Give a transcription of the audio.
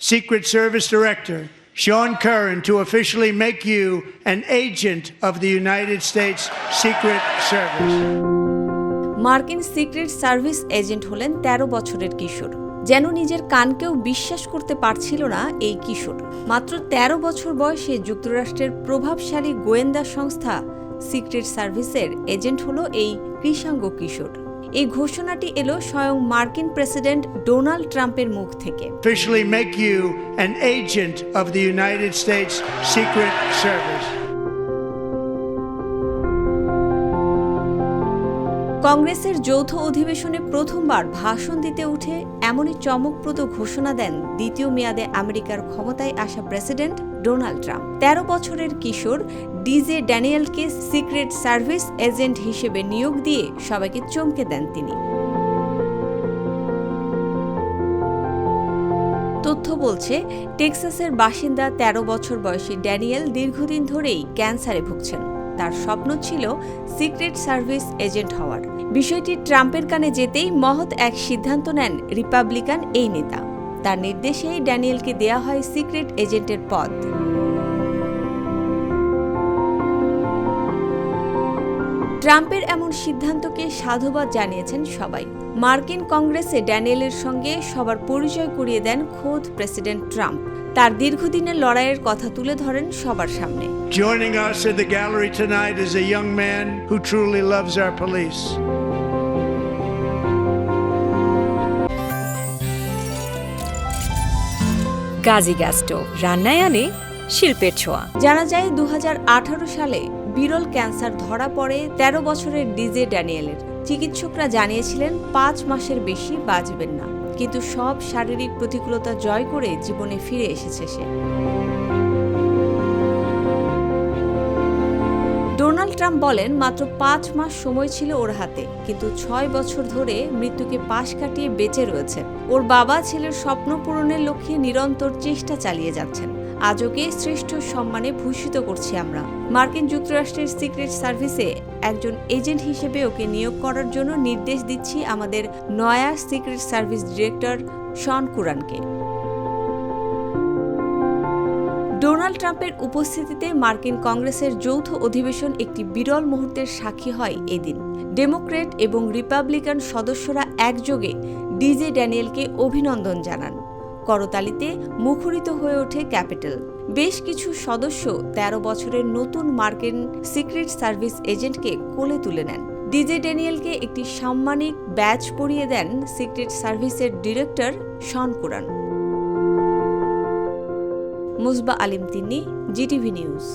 Secret Service Director Sean Curran to officially make you an agent of the United States Secret Service. মার্কিন secret service agent হলেন ১৩ বছরের কিশোর, যেন নিজের কানকেও বিশ্বাস করতে পারছিল না এই কিশোর মাত্র ১৩ বছর বয়সে যুক্তরাষ্ট্রের প্রভাবশালী গোয়েন্দা সংস্থা সিক্রেট সার্ভিসের এজেন্ট হলো এই কৃষাঙ্গ কিশোর এই ঘোষণাটি এলো স্বয়ং মার্কিন প্রেসিডেন্ট ডোনাল্ড ট্রাম্পের মুখ থেকে। Officially make you agent of the United States secret service কংগ্রেসের যৌথ অধিবেশনে প্রথমবার ভাষণ দিতে উঠে এমনই চমকপ্রদ ঘোষণা দেন দ্বিতীয় মেয়াদে আমেরিকার ক্ষমতায় আসা প্রেসিডেন্ট ডোনাল্ড ট্রাম্প। তেরো বছরের কিশোর ডিজে ড্যানিয়েলকে সিক্রেট সার্ভিস এজেন্ট হিসেবে নিয়োগ দিয়ে সবাইকে চমকে দেন তিনি। তথ্য বলছে, টেক্সাসের বাসিন্দা ১৩ বছর বয়সী ড্যানিয়েল দীর্ঘদিন ধরেই ক্যান্সারে ভুগছেন। তার স্বপ্ন ছিল সিক্রেট সার্ভিস এজেন্ট হওয়ার। বিষয়টি ট্রাম্পের কানে যেতেই মহৎ এক সিদ্ধান্ত নেন রিপাবলিকান এই নেতা। তার নির্দেশেই ড্যানিয়েলকে দেয়া হয় সিক্রেট এজেন্টের পদ। ট্রাম্পের এমন সিদ্ধান্তকে সাধুবাদ জানিয়েছেন সবাই। মার্কিন কংগ্রেসে ড্যানিয়েলের সঙ্গে সবার পরিচয় করিয়ে দেন খোদ প্রেসিডেন্ট ট্রাম্প। তার দীর্ঘদিনের লড়াইয়ের কথা তুলে ধরেন সবার সামনে। Joining us in the gallery tonight is a young man who truly loves our police. Gazi gas stove রান্নায় আনে শিল্পের ছোঁয়া। জানা যায় দু হাজার আঠারো সালে বিরল ক্যান্সার ধরা পড়ে ১৩ বছরের ডিজে ড্যানিয়েলের। চিকিৎসকরা জানিয়েছিলেন, পাঁচ মাসের বেশি বাঁচবেন না। কিন্তু সব শারীরিক প্রতিকূলতা জয় করে জীবনে ফিরে এসেছে সে। ডোনাল্ড ট্রাম্প বলেন, মাত্র পাঁচ মাস সময় ছিল ওর হাতে, কিন্তু ছয় বছর ধরে মৃত্যুকে পাশ কাটিয়ে বেঁচে রয়েছে। ওর বাবা ছেলের স্বপ্ন পূরণের লক্ষ্যে নিরন্তর চেষ্টা চালিয়ে যাচ্ছেন। আজ ওকে শ্রেষ্ঠ সম্মানে ভূষিত করছি আমরা। মার্কিন যুক্তরাষ্ট্রের সিক্রেট সার্ভিসে একজন এজেন্ট হিসেবে ওকে নিয়োগ করার জন্য নির্দেশ দিচ্ছি আমাদের নয়া সিক্রেট সার্ভিস ডিরেক্টর শন কুরানকে। ডোনাল্ড ট্রাম্পের উপস্থিতিতে মার্কিন কংগ্রেসের যৌথ অধিবেশন একটি বিরল মুহূর্তের সাক্ষী হয় এদিন। ডেমোক্রেট এবং রিপাবলিকান সদস্যরা একযোগে ডিজে ড্যানিয়েলকে অভিনন্দন জানান। করতালিতে মুখরিত হয়ে ওঠে ক্যাপিটাল। বেশ কিছু সদস্য ১৩ বছরের নতুন মার্কিন সিক্রেট সার্ভিস এজেন্টকে কোলে তুলে নেন। ডিজে ড্যানিয়েলকে একটি সাম্মানিক ব্যাচ পরিয়ে দেন সিক্রেট সার্ভিসের director Sean Curran. Musba Alim Tinni, GTV news.